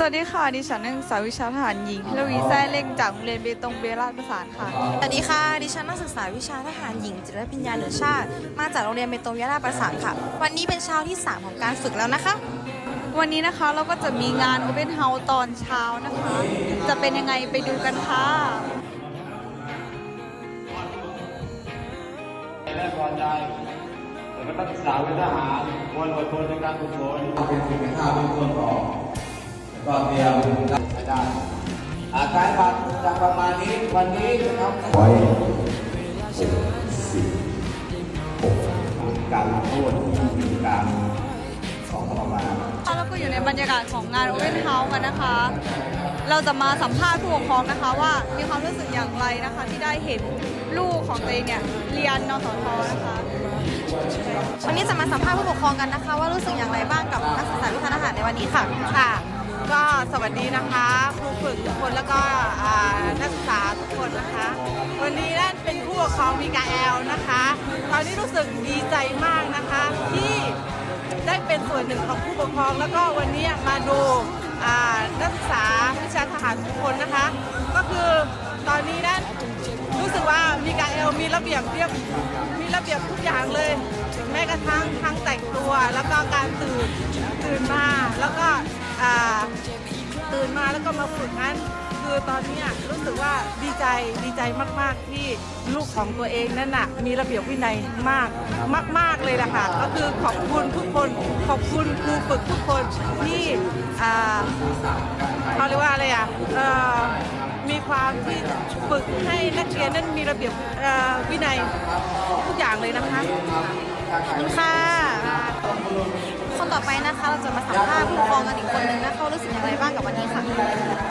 สวัสดีค่ะ ดิฉันนักศึกษาวิชาทหารหญิงพิรวีแซ่เล่งจากโรงเรียนเบตงเบราชประสานค่ะ สวัสดีค่ะ ดิฉันนักศึกษาวิชาทหารหญิงจิตรพิญญาเหนือชาติ มาจากโรงเรียนเบตงยะลาประสานค่ะ วันนี้เป็นเช้าที่ 3 ของการฝึกแล้วนะคะ วันนี้นะคะเราก็จะมีงาน Open House ตอนเช้านะคะ จะเป็นยังไงไปดูกันค่ะและพอใจแต่ก็ต้องศึกษาเป็นทหารควรอดทนในการฝึกฝนเป็นสิ่งเป็นข้าวเป็นต้นต่อแล้ว ก็เตรียมรับใช้ได้อาการบัตรจะประมาณนี้วันนี้นะครับไว้หกสิบหกการลงโทษที่มีการของประมาณเราก็อยู่ในบรรยากาศของงาน Open House กันนะคะ เราจะมาสัมภาษณ์ผู้ปกครองนะคะว่ามีความรู้สึกอย่างไรนะคะ ที่ได้เห็นลูกของตัวเองเนี่ยเรียนนสทนะคะวันนี้จะมาสัมภาษณ์ผู้ปกครองกันนะคะ ว่ารู้สึกอย่างไรบ้างกับนักศึกษาวิชาทหารในวันนี้ค่ะค่ะ ก็สวัสดีนะคะครูฝึกทุกคนแล้วก็นักศึกษาทุกคนนะคะ วันนี้นั่นเป็นผู้ปกครองมีกาแอลนะคะ ตอนนี้รู้สึกดีใจมากนะคะ ที่ได้เป็นส่วนหนึ่งของผู้ปกครอง แล้วก็วันนี้มาดูนักศึกษาวิชาทหารทุกคนนะคะ ก็คือตอนนี้นั่นรู้สึกว่ามีกาแอลมีระเบียบเรียบมีระเบียบทุกอย่างเลย แม้กระทั่งทั้งแต่งตัวแล้วก็การตื่นตื่นมาแล้วก็ ตื่นมาแล้วก็มาฝึกนั้น คือตอนนี้รู้สึกว่าดีใจดีใจมาก ๆ ที่ลูกของตัวเองนั่นน่ะมีระเบียบวินัยมากมาก ๆ เลยนะคะก็คือขอบคุณทุกคนขอบคุณครูฝึกทุกคนที่อ่าเขาเรียกว่าอะไรอะมีความที่ฝึกให้นักเรียนนั้นมีระเบียบวินัยทุกอย่างเลยนะคะ ขอบคุณค่ะ คนต่อไปนะคะเราจะมาสัมภาษณ์ผู้ปกครองกันอีกคนนึงนะเขารู้สึกอย่างไรบ้างกับวันนี้ค่ะ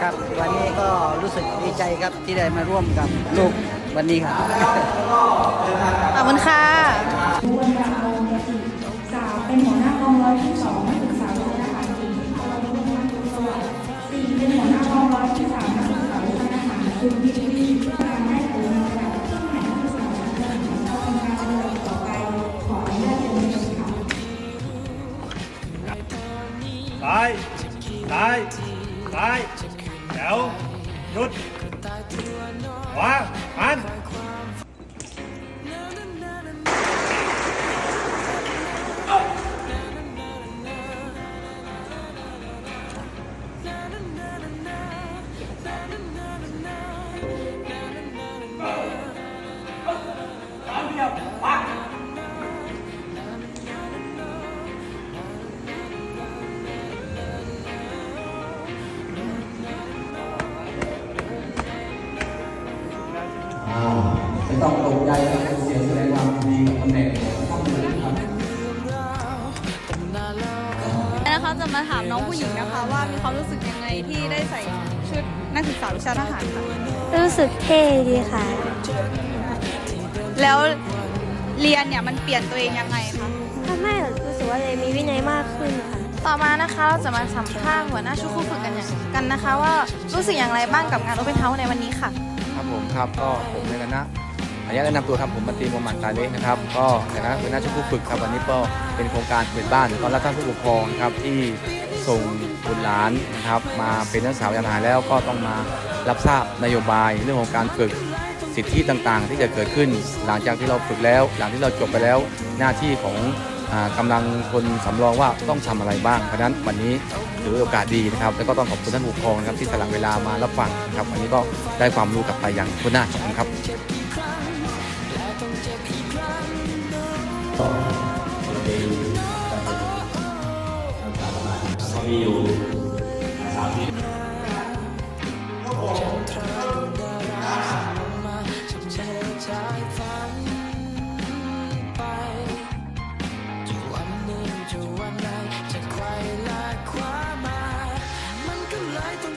ครับวันนี้ก็รู้สึกดีใจครับที่ได้มาร่วมกับลูกวันนี้ครับ ซ้ายแถวหยุดขวาหัน ต้องตกใจนะครับเสียงแสดงความดีกับตำแหน่งของท่านเลยครับนะคะจะมาถามน้องผู้หญิงนะคะว่ามีความรู้สึกยังไงที่ได้ใส่ชุดนักศึกษาวิชาทหารค่ะรู้สึกเท่ดีค่ะ แล้วเรียนเนี่ยมันเปลี่ยนตัวเองยังไงคะทำให้รู้สึกว่าเลยมีวินัยมากขึ้นค่ะต่อมานะคะเราจะมาสัมภาษณ์หัวหน้าชุดครูฝึกกันอย่างกันนะคะ ว่ารู้สึกอย่างไรบ้างกับงาน Open House ในวันนี้ค่ะ ครับผมครับก็ผมในฐานะข ออนุญาตแนะนำตัวครับผมบันตรีมหมันตาเล็กนะครับก็ในฐานะเป็นหน้าช่วยผู้ฝึกครับวันนี้ก็เป็นโครงการเปิดบ้านตอนรับท่านผู้ปกครองนะครับที่ส่งบุตรหลานนะครับ มาเป็นนักศึกษาวิทยาลัยแล้วก็ต้องมารับทราบนโยบายเรื่องของการฝึกสิทธิต่างๆ ที่จะเกิดขึ้น หลังจากที่เราฝึกแล้ว หลังที่เราจบไปแล้วหน้าที่ของอ่ากำลังคนสำรองว่าต้องทำอะไรบ้างเพราะนั้นวันนี้ถือโอกาสดีนะครับ แล้วก็ต้องขอบคุณท่านผู้ปกครองนะครับที่สละเวลามารับฟังนะครับวันนี้ก็ได้ความรู้กลับไปอย่างทุกหน้าขอบคุณครับ Yeah.